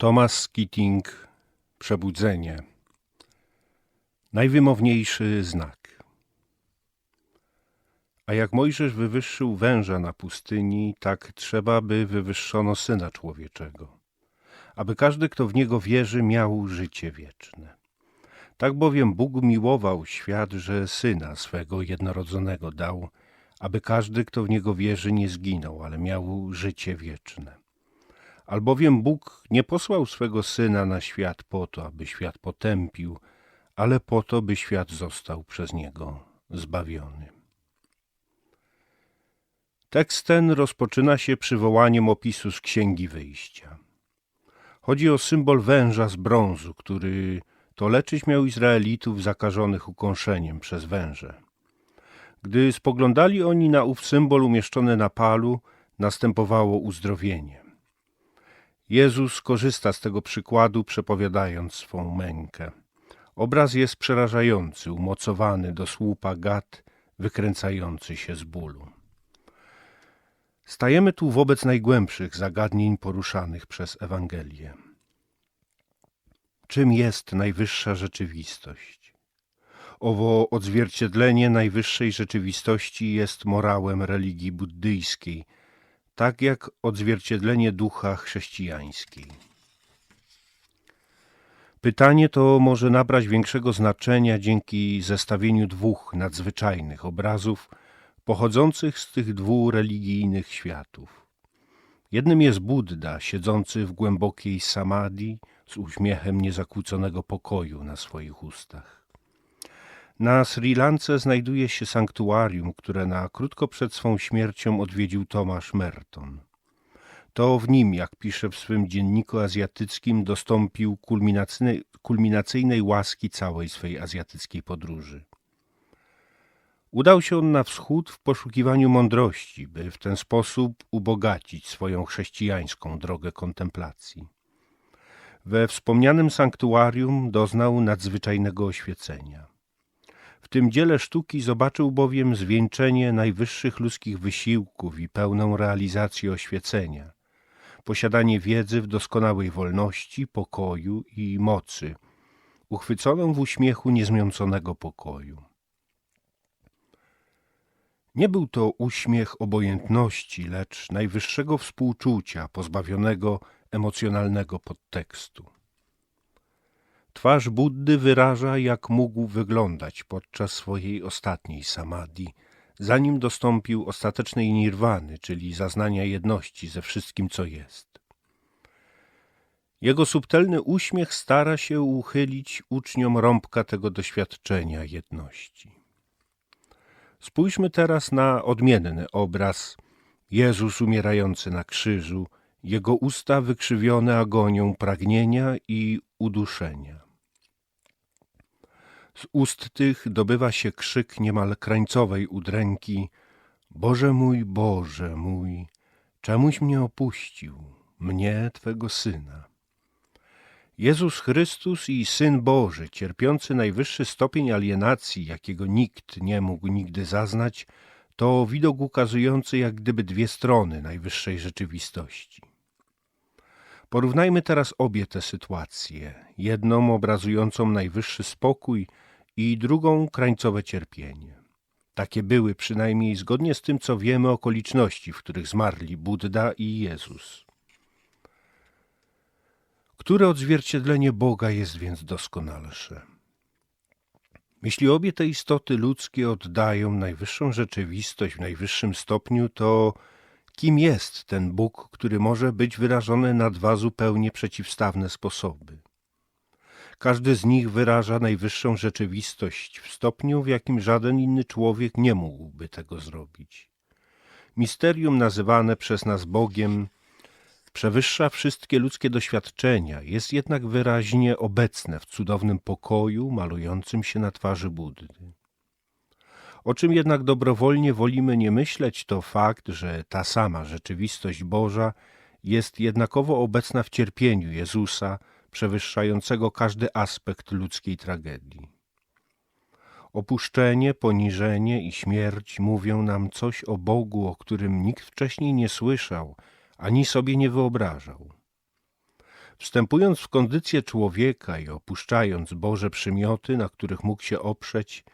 Thomas Keating Przebudzenie Najwymowniejszy znak A jak Mojżesz wywyższył węża na pustyni, tak trzeba, by wywyższono Syna Człowieczego, aby każdy, kto w Niego wierzy, miał życie wieczne. Tak bowiem Bóg miłował świat, że Syna swego jednorodzonego dał, aby każdy, kto w Niego wierzy, nie zginął, ale miał życie wieczne. Albowiem Bóg nie posłał swego Syna na świat po to, aby świat potępił, ale po to, by świat został przez Niego zbawiony. Tekst ten rozpoczyna się przywołaniem opisu z Księgi Wyjścia. Chodzi o symbol węża z brązu, który to leczyć miał Izraelitów zakażonych ukąszeniem przez węże. Gdy spoglądali oni na ów symbol umieszczony na palu, następowało uzdrowienie. Jezus korzysta z tego przykładu, przepowiadając swą mękę. Obraz jest przerażający, umocowany do słupa gad, wykręcający się z bólu. Stajemy tu wobec najgłębszych zagadnień poruszanych przez Ewangelię. Czym jest najwyższa rzeczywistość? Owo odzwierciedlenie najwyższej rzeczywistości jest morałem religii buddyjskiej – tak jak odzwierciedlenie ducha chrześcijańskiej. Pytanie to może nabrać większego znaczenia dzięki zestawieniu dwóch nadzwyczajnych obrazów pochodzących z tych dwóch religijnych światów. Jednym jest Buddha siedzący w głębokiej samadhi z uśmiechem niezakłóconego pokoju na swoich ustach. Na Sri Lance znajduje się sanktuarium, które na krótko przed swą śmiercią odwiedził Tomasz Merton. To w nim, jak pisze w swym dzienniku azjatyckim, dostąpił kulminacyjnej, kulminacyjnej łaski całej swej azjatyckiej podróży. Udał się on na wschód w poszukiwaniu mądrości, by w ten sposób ubogacić swoją chrześcijańską drogę kontemplacji. We wspomnianym sanktuarium doznał nadzwyczajnego oświecenia. W tym dziele sztuki zobaczył bowiem zwieńczenie najwyższych ludzkich wysiłków i pełną realizację oświecenia, posiadanie wiedzy w doskonałej wolności, pokoju i mocy, uchwyconą w uśmiechu niezmiąconego pokoju. Nie był to uśmiech obojętności, lecz najwyższego współczucia, pozbawionego emocjonalnego podtekstu. Twarz Buddy wyraża, jak mógł wyglądać podczas swojej ostatniej samadhi, zanim dostąpił ostatecznej nirwany, czyli zaznania jedności ze wszystkim, co jest. Jego subtelny uśmiech stara się uchylić uczniom rąbka tego doświadczenia jedności. Spójrzmy teraz na odmienny obraz Jezus umierający na krzyżu, jego usta wykrzywione agonią pragnienia i uduszenia. Z ust tych dobywa się krzyk niemal krańcowej udręki Boże mój, Boże mój, czemuś mnie opuścił, mnie, Twego Syna. Jezus Chrystus i Syn Boży, cierpiący najwyższy stopień alienacji, jakiego nikt nie mógł nigdy zaznać, to widok ukazujący jak gdyby dwie strony najwyższej rzeczywistości. Porównajmy teraz obie te sytuacje, jedną obrazującą najwyższy spokój i drugą krańcowe cierpienie. Takie były przynajmniej zgodnie z tym, co wiemy okoliczności, w których zmarli Buddha i Jezus. Które odzwierciedlenie Boga jest więc doskonalsze? Jeśli obie te istoty ludzkie oddają najwyższą rzeczywistość w najwyższym stopniu, to kim jest ten Bóg, który może być wyrażony na dwa zupełnie przeciwstawne sposoby. Każdy z nich wyraża najwyższą rzeczywistość w stopniu, w jakim żaden inny człowiek nie mógłby tego zrobić. Misterium nazywane przez nas Bogiem przewyższa wszystkie ludzkie doświadczenia, jest jednak wyraźnie obecne w cudownym pokoju malującym się na twarzy Buddy. O czym jednak dobrowolnie wolimy nie myśleć, to fakt, że ta sama rzeczywistość Boża jest jednakowo obecna w cierpieniu Jezusa, przewyższającego każdy aspekt ludzkiej tragedii. Opuszczenie, poniżenie i śmierć mówią nam coś o Bogu, o którym nikt wcześniej nie słyszał ani sobie nie wyobrażał. Wstępując w kondycję człowieka i opuszczając Boże przymioty, na których mógł się oprzeć,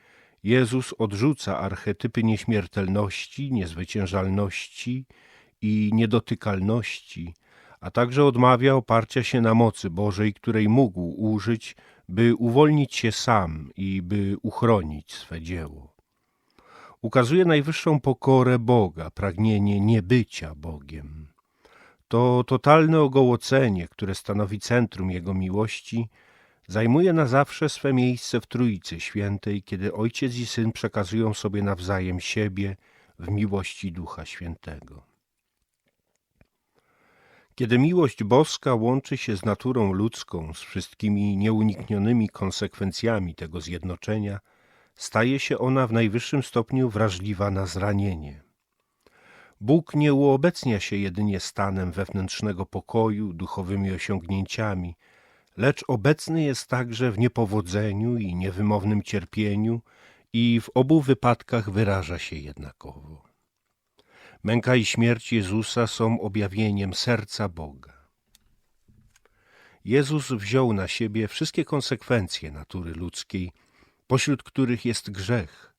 Jezus odrzuca archetypy nieśmiertelności, niezwyciężalności i niedotykalności, a także odmawia oparcia się na mocy Bożej, której mógł użyć, by uwolnić się sam i by uchronić swe dzieło. Ukazuje najwyższą pokorę Boga, pragnienie niebycia Bogiem. To totalne ogołocenie, które stanowi centrum Jego miłości, zajmuje na zawsze swe miejsce w Trójcy Świętej, kiedy Ojciec i Syn przekazują sobie nawzajem siebie w miłości Ducha Świętego. Kiedy miłość boska łączy się z naturą ludzką, z wszystkimi nieuniknionymi konsekwencjami tego zjednoczenia, staje się ona w najwyższym stopniu wrażliwa na zranienie. Bóg nie uobecnia się jedynie stanem wewnętrznego pokoju, duchowymi osiągnięciami, lecz obecny jest także w niepowodzeniu i niewymownym cierpieniu i w obu wypadkach wyraża się jednakowo. Męka i śmierć Jezusa są objawieniem serca Boga. Jezus wziął na siebie wszystkie konsekwencje natury ludzkiej, pośród których jest grzech,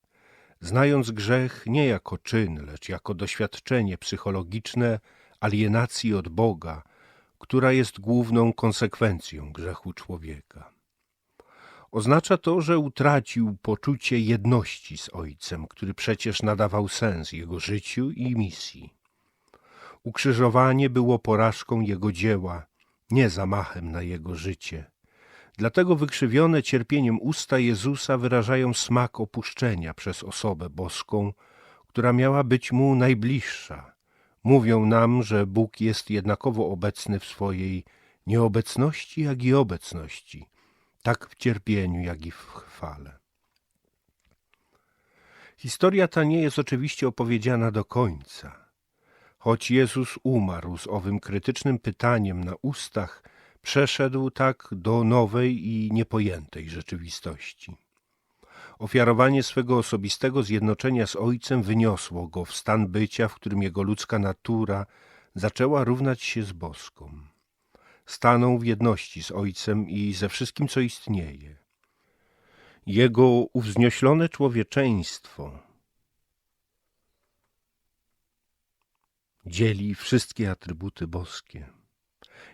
znając grzech nie jako czyn, lecz jako doświadczenie psychologiczne alienacji od Boga, która jest główną konsekwencją grzechu człowieka. Oznacza to, że utracił poczucie jedności z Ojcem, który przecież nadawał sens jego życiu i misji. Ukrzyżowanie było porażką jego dzieła, nie zamachem na jego życie. Dlatego wykrzywione cierpieniem usta Jezusa wyrażają smak opuszczenia przez osobę boską, która miała być mu najbliższa. Mówią nam, że Bóg jest jednakowo obecny w swojej nieobecności, jak i obecności, tak w cierpieniu, jak i w chwale. Historia ta nie jest oczywiście opowiedziana do końca. Choć Jezus umarł z owym krytycznym pytaniem na ustach, przeszedł tak do nowej i niepojętej rzeczywistości. Ofiarowanie swego osobistego zjednoczenia z Ojcem wyniosło go w stan bycia, w którym jego ludzka natura zaczęła równać się z boską. Stanął w jedności z Ojcem i ze wszystkim, co istnieje. Jego uwznioślone człowieczeństwo dzieli wszystkie atrybuty boskie.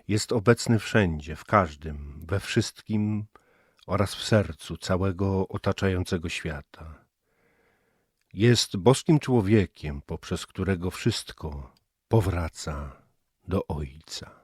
Jest obecny wszędzie, w każdym, we wszystkim oraz w sercu całego otaczającego świata. Jest boskim człowiekiem, poprzez którego wszystko powraca do Ojca.